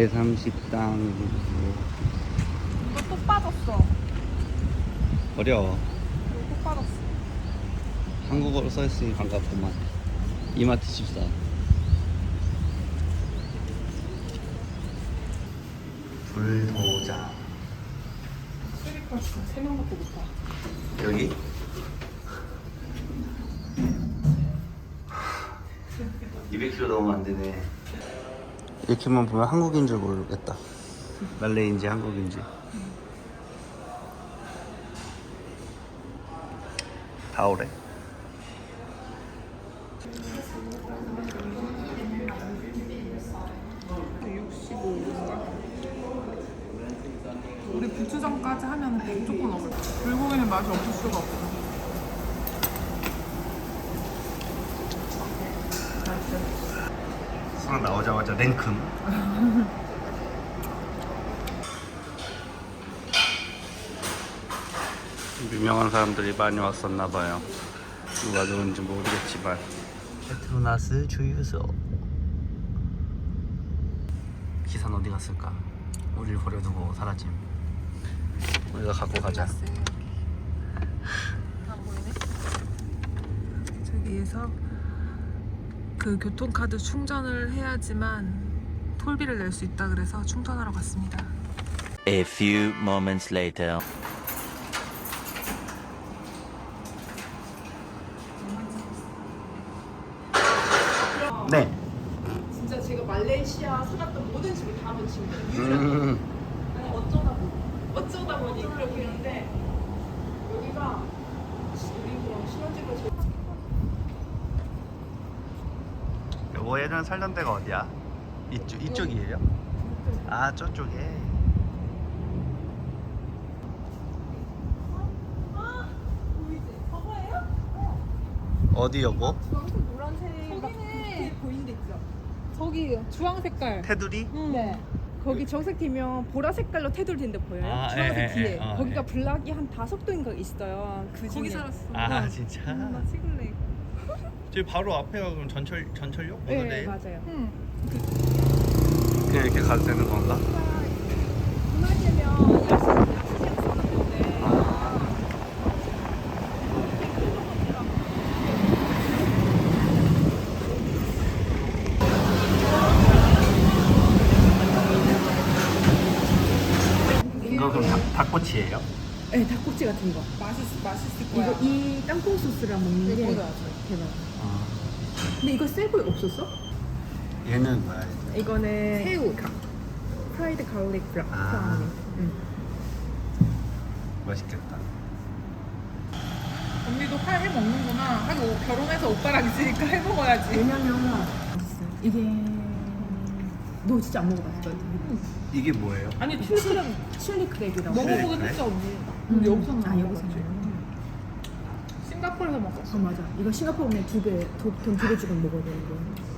제3식당 이거 또 빠졌어. 어려워 이거 또 빠졌어. 한국어로 써있으니 반갑구만 이마트 14 불도장 쓰리카 지금 3명밖에 못 봐. 여기? (200kg) 넘으면 안 되네 이렇게만 보면 한국인 줄 모르겠다 말레이인지 한국인지 다 오래 우리 부추전까지 하면 100 조금 넘을 거야. 불고기는 맛이 없을 수가 없어. 수학 나오자마자 랭큼. 유명한 사람들이 많이 왔었나 봐요. 누가 누군지 모르겠지만. 페트로나스 주유소. 기사는 어디 갔을까? 우리를 버려두고 사라짐. 우리가 갖고 가자. 안 보이네. 저기에서 그 교통카드 충전을 해야지만 톨비를 낼 수 있다 그래서 충전하러 갔습니다. A few moments later. 네. 진짜 제가 말레이시아 살았던 모든 집을 다 유일하게. 음, 어쩌다 보니. 어쩌다 보니 그렇게 했는데 여기가 우리 그냥 신혼집을 제일 예전 살던 데가 어디야? 이쪽, 이쪽이에요? 아 저쪽에 보이지? 저거예요? 어디 여보? 주황색 노란색 막 이렇게 보이는 데 있죠? 저기 주황 색깔. 테두리? 네 거기 정색 뒤면 보라 색깔로 테두리 된데 보여요? 아, 주황색 예, 예, 뒤에 예. 어, 거기가 예. 블락이 한 다섯 도인가 있어요 그 중에 거기 살았어. 아 진짜? 나 찍을래 저기 바로 앞에가 그럼 전철 전철역 네 오늘래요? 맞아요 응. 그냥 이렇게 가도 되는 건가? 되면 이거 그럼 닭, 닭꼬치예요? 네 닭꼬치 같은 거 맛있 맛있을 이거 거야. 이 땅콩 소스랑 먹는 게 이거보다 대박. 아, 근데 이거 셀프 없었어? 얘는 뭐야? 이거는 새우. 가, 프라이드 가울릭 브라. 아. 브라우니. 응. 맛있겠다. 언니도 팔해 먹는구나. 하긴 오- 결혼해서 오빠랑 있으니까 해 먹어야지. 왜냐면 맛있어요. 이게 너 진짜 안 먹어봤어? 이게 뭐예요? 아니 칠리 칠리 칠리 크랩이라고. 먹어보긴 그래? 했어 언니. 음. 여기서 아 여기서. 싱가포르에서 먹었어. 아 맞아. 이거 싱가포르면 두 배, 돈두배 주고 먹어야 되는 거.